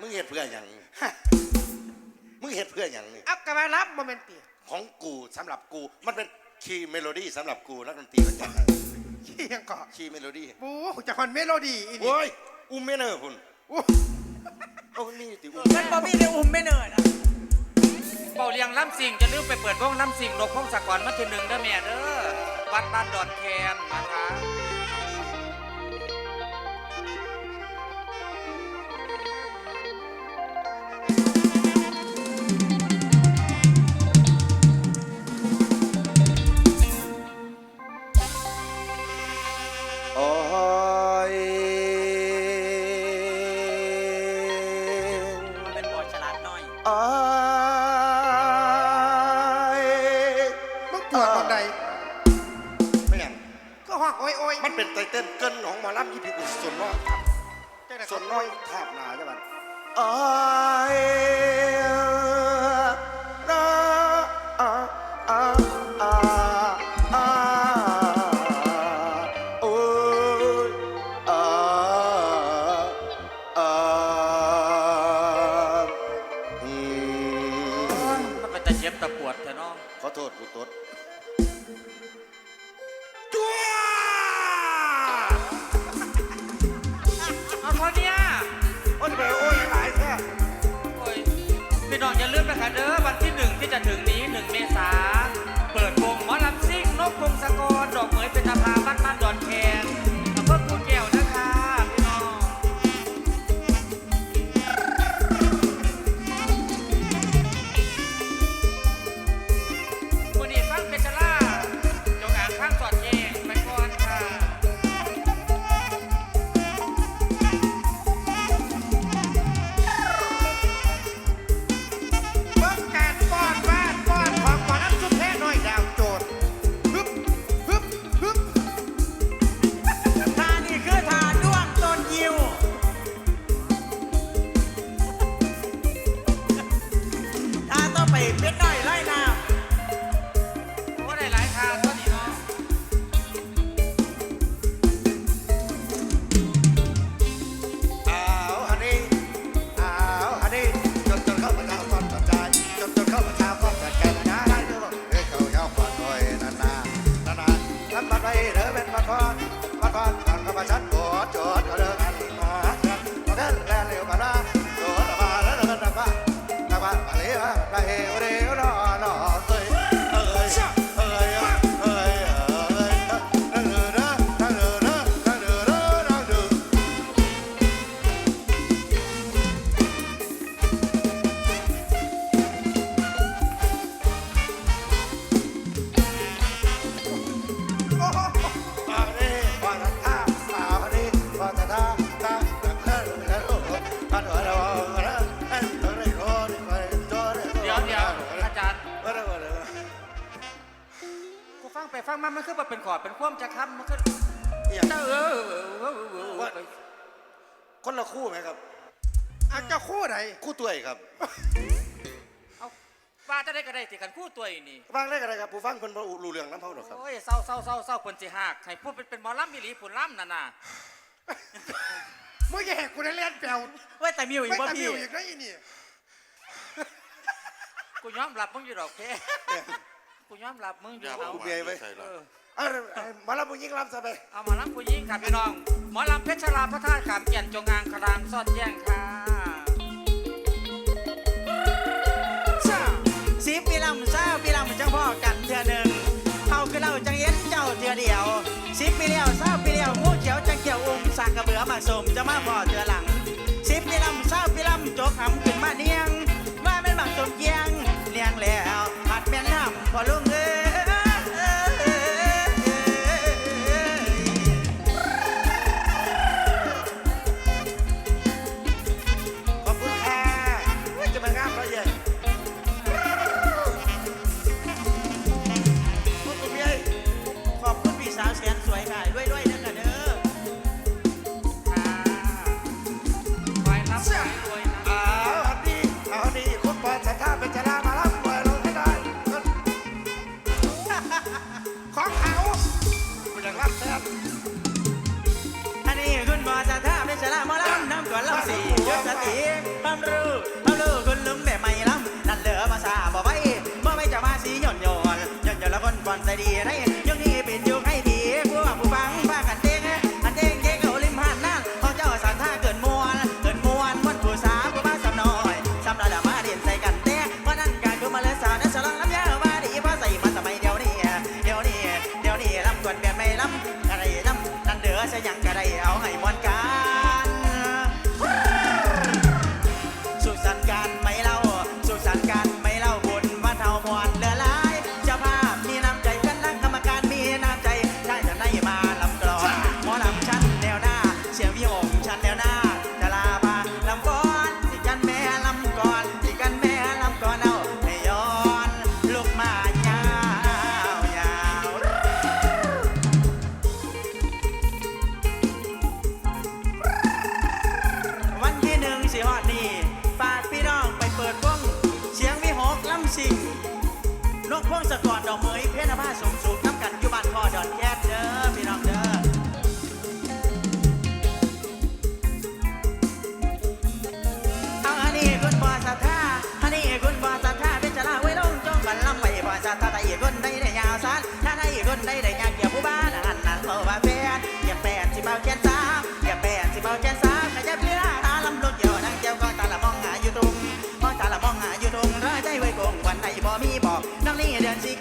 มึงเห็ดเพื่ออย่างมึงเห็ดเพื่ออย่างนี่อักกะมารับโมเมนต์เปียของกูสำหรับกูมันเป็น คีย์เมโลดี้สำหรับกูนักดนตรีมันจัดขี้ยังเกาะคีย์เมโลดี้ปูจะคอนเมโลดี้อีนี่โอ้ยอุ้มเมเนอร์พุ่นอู้โอ้ยนี่ติอุ้มมันบ่มีได้อุ้มไม่เนินอะเป่าเลียงล้ำสิงจะลืมไปเปิดวงล้ำสิงนกพงศกรมาทีหนึ่งเด้อแม่เด้อวัดบ้านดอนแคนนะคะ โเด้อ ฟังไปฟังมามันคือแบบเป็นขอดเป็นคว่ำจะค้ำมันคืออย่างเจ้าเออเออเออเออเออคนละคู่ไหมครับเอาเจ้าคู่ไหนคู่ตัวครับเอาว่าจะได้ก็ได้สิกันคู่ตัวนี่ฟังได้กันเลยครับผู้ฟังคนบ่รู้เรื่องน้ำเผาหรอกครับโอ้ยเศร้าเศร้าเศร้าเศร้าคนสิหักให้พูดเป็นเป็นหมอลำมิลีผุนล่ำน่ะน่ะมึงอย่าแหกกูได้เล่นแปลวำไว้แต่มิวอีกไม่บ่ตะมิพี่วอีกนะอีนี่กูยอมรับมึงอยู่ดอกแค่ กูยอมรับมึงอยู่เอากูเบียร์ไว้เออเออมาแล้วมึงยิงลำซะไป เอาหมอลำผู้หญิงค่ะพี่น้อง หมอลำเพชรลาพระธาตุขามเกียนจงอางครางซอดแย่งค่ะสิบปีลำเศร้าปีลำจังพ่อกันเทือหนึ่งเขาคือเราจังเย็นเจ้าเทือเดียวสิบปีแล้วเศร้าปีแล้วงูเขียวจังเขียวอุ้มสากกระเบือมาสมจะมาพ่อเทือหลั ของเขากูอยางรับแทนอันนี้คุณบอจะท่าเป็นชะลามอลำน้ำก่อนเล่าสียศสติคมรู้ความรู้คุณลุงแบบไม่ลำนั่นเหลือภาษาบ่ไว้บ่ไม่จะมาสีหย่อนหย่อนหย่อนหย่อนแล้วคนก่อนใจดีได้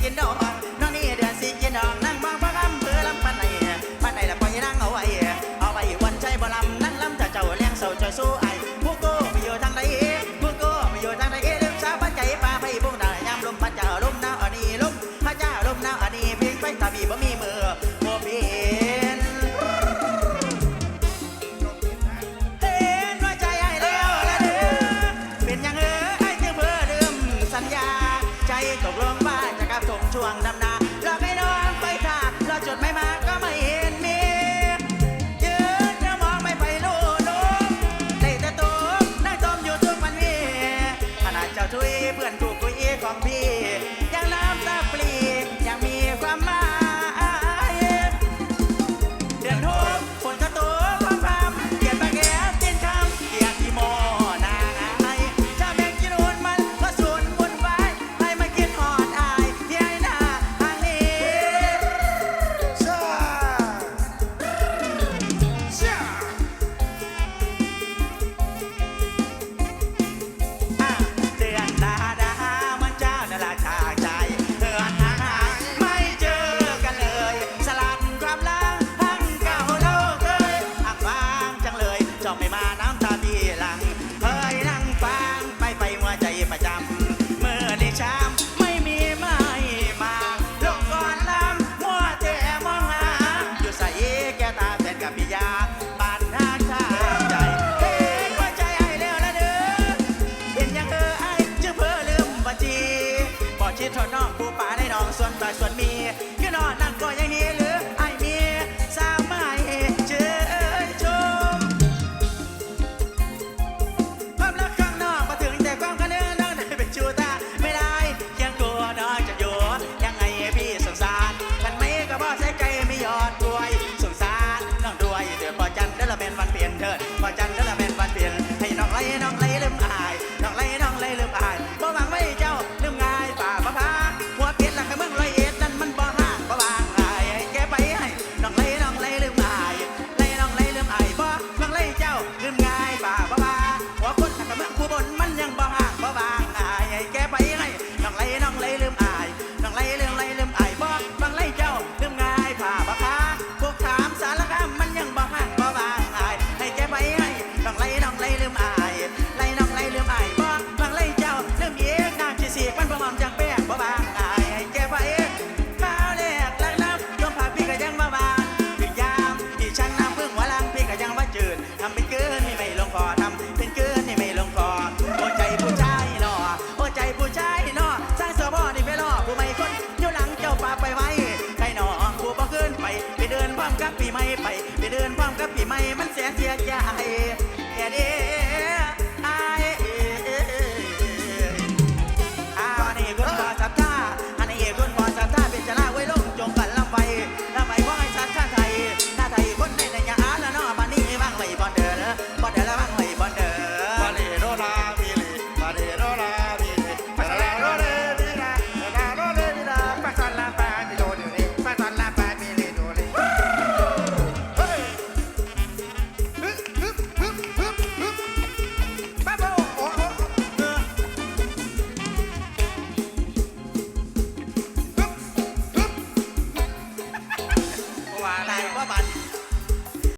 you know ยเพื่อนถูกคุยของพี่ ป่าในหนองส่วนบ่าส่วนมีอยู่นอนนั่งก็ย่างนี้หรือไอ้มีสามไม้เชยชมความรักข้างนอกมาถึงแต่ความคันเนื้อนั่งได้เป็นชูตาไม่ได้ยังกลัวน้อยจะโยนยังไงพี่สงสารมันไม่ก็บ่ใส่ใจไม่ยอดกลวยสงสารน้องด้วยเดี๋ยวพอจันทร์แล้วเราเป็นวันเปลี่ยนเถิดพอจันทร์ ปีใหม่มันแสนเสียใจแกเด้